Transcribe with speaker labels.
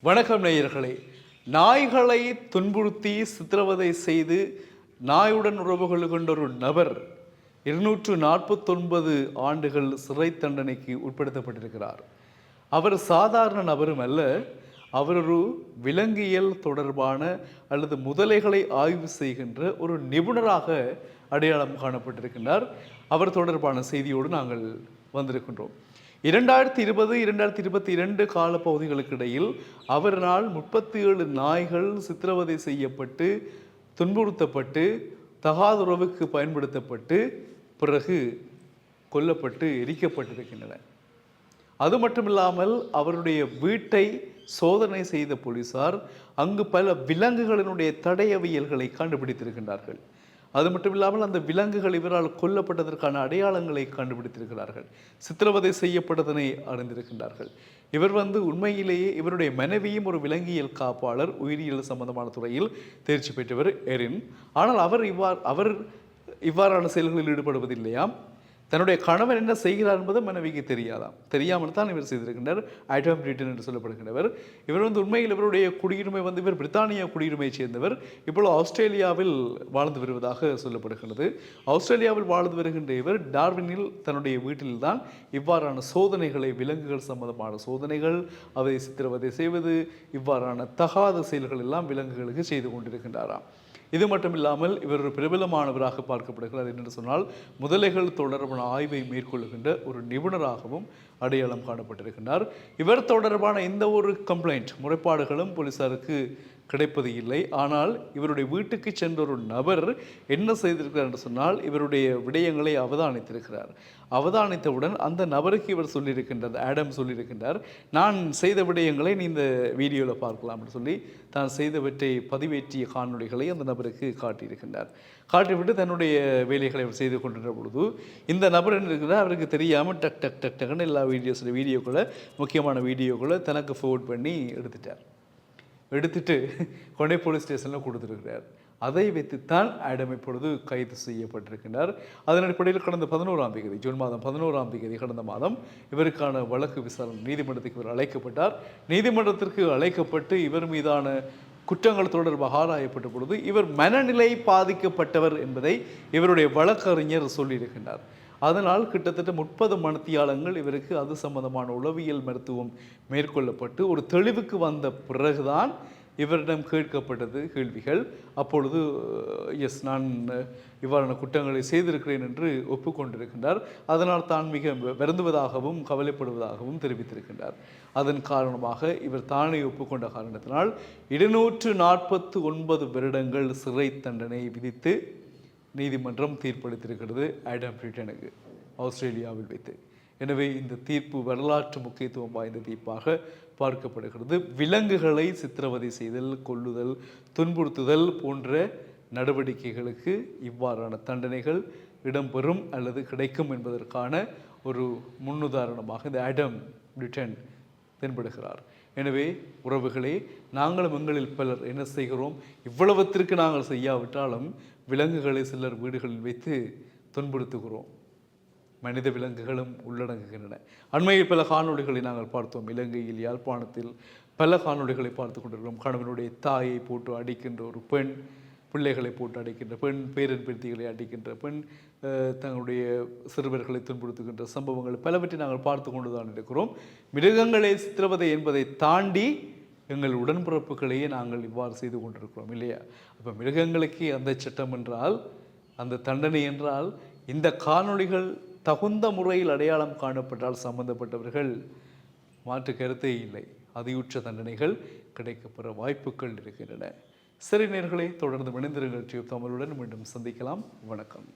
Speaker 1: வணக்கம் நேயர்களே. நாய்களை துன்புறுத்தி சித்திரவதை செய்து நாயுடன் உறவுகள் கொண்ட ஒரு நபர் இருநூற்று நாற்பத்தொன்பது ஆண்டுகள் சிறை தண்டனைக்கு உட்படுத்தப்பட்டிருக்கிறார். அவர் சாதாரண நபரும் அல்ல அவர் ஒரு விலங்கியல் தொடர்பான அல்லது முதலைகளை ஆய்வு செய்கின்ற ஒரு நிபுணராக அடையாளம் காணப்பட்டிருக்கின்றார். அவர் தொடர்பான செய்தியோடு நாங்கள் வந்திருக்கின்றோம். இரண்டாயிரத்தி இருபது இரண்டாயிரத்தி இருபத்தி இரண்டு காலப்பகுதிகளுக்கு இடையில் அவரால் முப்பத்தி ஏழு நாய்கள் சித்திரவதை செய்யப்பட்டு துன்புறுத்தப்பட்டு தகாதுறவுக்கு பயன்படுத்தப்பட்டு பிறகு கொல்லப்பட்டு எரிக்கப்பட்டிருக்கின்றன. அது மட்டுமில்லாமல் அவருடைய வீட்டை சோதனை செய்த போலீசார் அங்கு பல விலங்குகளினுடைய தடயவியல்களை கண்டுபிடித்திருக்கின்றார்கள். அது மட்டும் இல்லாமல் அந்த விலங்குகள் இவரால் கொல்லப்பட்டதற்கான அடையாளங்களை கண்டுபிடித்திருக்கிறார்கள். சித்திரவதை செய்யப்பட்டதனை அறிந்திருக்கின்றார்கள். இவர் வந்து உண்மையிலேயே இவருடைய மனைவியும் ஒரு விலங்கியல் காப்பாளர் உயிரியல் சம்பந்தமான துறையில் தேர்ச்சி பெற்றவர் எரின். ஆனால் அவர் இவ்வாறு அவர் இவ்வாறான செயல்களில் ஈடுபடுவதில்லையாம். தன்னுடைய கணவன் என்ன செய்கிறார் என்பது மனைவிக்கு தெரியாதாம். தெரியாமல் தான் இவர் செய்திருக்கின்றார். ஐட்டம் பிரிட்டன் என்று சொல்லப்படுகின்றவர். இவர் வந்து உண்மையில் இவருடைய குடியுரிமை வந்து இவர் பிரித்தானிய குடியுரிமையைச் சேர்ந்தவர். இப்பொழுது ஆஸ்திரேலியாவில் வாழ்ந்து வருவதாக சொல்லப்படுகின்றது. ஆஸ்திரேலியாவில் வாழ்ந்து வருகின்ற இவர் டார்வினில் தன்னுடைய வீட்டில்தான் இவ்வாறான சோதனைகளை விலங்குகள் சம்பந்தமான சோதனைகள் அதை சித்திரவதை செய்வது இவ்வாறான தகாத செயல்கள் எல்லாம் விலங்குகளுக்கு செய்து கொண்டிருக்கின்றாராம். இது மட்டும் இல்லாமல் இவர் ஒரு பிரபலமானவராக பார்க்கப்படுகிறார் என்று சொன்னால் முதலைகள் தொடர்பான ஆய்வை மேற்கொள்ளுகின்ற ஒரு நிபுணராகவும் அடையாளம் காணப்பட்டிருக்கின்றார். இவர் தொடர்பான எந்த ஒரு கம்ப்ளைண்ட் முறைப்பாடுகளும் போலீசாருக்கு கிடைப்பது இல்லை. ஆனால் இவருடைய வீட்டுக்கு சென்ற ஒரு நபர் என்ன செய்திருக்கிறார் என்று சொன்னால் இவருடைய விடயங்களை அவதானித்திருக்கிறார். அவதானித்தவுடன் அந்த நபருக்கு இவர் சொல்லியிருக்கின்றார் ஆடம் சொல்லியிருக்கின்றார் நான் செய்த விடயங்களை நீ இந்த வீடியோவில் பார்க்கலாம் அப்படின்னு சொல்லி தான் செய்தவற்றை பதிவேற்றிய காணொளிகளை அந்த நபருக்கு காட்டியிருக்கின்றார். காட்டிவிட்டு தன்னுடைய வேலைகளை அவர் செய்து கொண்டிருந்த பொழுது இந்த நபர் என்ன இருக்கிறார் அவருக்கு தெரியாமல் டக் டக் டக் டக்குன்னு எல்லா வீடியோஸில் வீடியோக்களை முக்கியமான வீடியோக்களை தனக்கு ஃபோர்வர்ட் பண்ணி எடுத்துட்டார். எடுத்துட்டு கொண்டே போலீஸ் ஸ்டேஷனில் கொடுத்துருக்கிறார். அதை வைத்துத்தான் ஆடம் இப்பொழுது கைது செய்யப்பட்டிருக்கிறார். அதன் அடிப்படையில் கடந்த பதினோராம் தேதி ஜூன் மாதம் பதினோராம் தேதி கடந்த மாதம் இவருக்கான வழக்கு விசாரணை நீதிமன்றத்துக்கு இவர் அழைக்கப்பட்டார். நீதிமன்றத்திற்கு அழைக்கப்பட்டு இவர் மீதான குற்றங்கள் தொடர்பாக ஆராயப்பட்ட பொழுது இவர் மனநிலை பாதிக்கப்பட்டவர் என்பதை இவருடைய வழக்கறிஞர் சொல்லியிருக்கின்றார் அதனால் கிட்டத்தட்ட முப்பது மணத்தியாளங்கள் இவருக்கு அது சம்பந்தமான உளவியல் மருத்துவம் மேற்கொள்ளப்பட்டு ஒரு தெளிவுக்கு வந்த பிறகுதான் இவரிடம் கேட்கப்பட்டது கேள்விகள். அப்பொழுது எஸ் நான் இவ்வாறான குற்றங்களை செய்திருக்கிறேன் என்று ஒப்புக்கொண்டிருக்கின்றார். அதனால் தான் மிக வருந்துவதாகவும் கவலைப்படுவதாகவும் தெரிவித்திருக்கின்றார். அதன் காரணமாக இவர் தானே ஒப்புக்கொண்ட காரணத்தினால் இருநூற்று நாற்பத்து ஒன்பது வருடங்கள் சிறை தண்டனை விதித்து நீதிமன்றம் தீர்ப்பளித்திருக்கிறது. ஆடம் பிரிட்டனுக்கு ஆஸ்திரேலியாவில் வைத்து. எனவே இந்த தீர்ப்பு வரலாற்று முக்கியத்துவம் வாய்ந்த தீர்ப்பாக பார்க்கப்படுகிறது. விலங்குகளை சித்திரவதை செய்தல் கொல்லுதல் துன்புறுத்துதல் போன்ற நடவடிக்கைகளுக்கு இவ்வாறான தண்டனைகள் இடம்பெறும் அல்லது கிடைக்கும் என்பதற்கான ஒரு முன்னுதாரணமாக இந்த ஆடம் பிரிட்டன் தென்படுகிறார். எனவே உறவுகளே நாங்களும் எங்களில் பலர் என்ன செய்கிறோம்? இவ்வளவத்திற்கு நாங்கள் செய்யாவிட்டாலும் விலங்குகளை சிலர் வீடுகளில் வைத்து துன்புறுத்துகிறோம். மனித விலங்குகளும் உள்ளடங்குகின்றன. அண்மையில் பல காணொளிகளை நாங்கள் பார்த்தோம். இலங்கையில் யாழ்ப்பாணத்தில் பல காணொளிகளை பார்த்து கொண்டிருக்கிறோம். கணவனுடைய தாயை போட்டு அடிக்கின்ற ஒரு பெண் பிள்ளைகளை போட்டு அடிக்கின்ற பெண் பேரன் பேத்திகளை அடிக்கின்ற பெண் தங்களுடைய சிறுவர்களை துன்புறுத்துகின்ற சம்பவங்கள் பலவற்றை நாங்கள் பார்த்து கொண்டு தான் இருக்கிறோம். மிருகங்களை சித்திரவதை என்பதை தாண்டி எங்கள் உடன்பிறப்புகளையே நாங்கள் இவ்வாறு செய்து கொண்டிருக்கிறோம் இல்லையா? அப்போ மிருகங்களுக்கு அந்த சட்டம் என்றால் அந்த தண்டனை என்றால் இந்த காணொளிகள் தகுந்த முறையில் அடையாளம் காணப்பட்டால் சம்பந்தப்பட்டவர்கள் மாற்று கருத்தே இல்லை. அதியுற்ற தண்டனைகள் கிடைக்கப்பெற வாய்ப்புகள் இருக்கின்றன. சிறுநீர்களை தொடர்ந்து இணைந்திருங்கள் டியூப் தமிழுடன் மீண்டும் சந்திக்கலாம். வணக்கம்.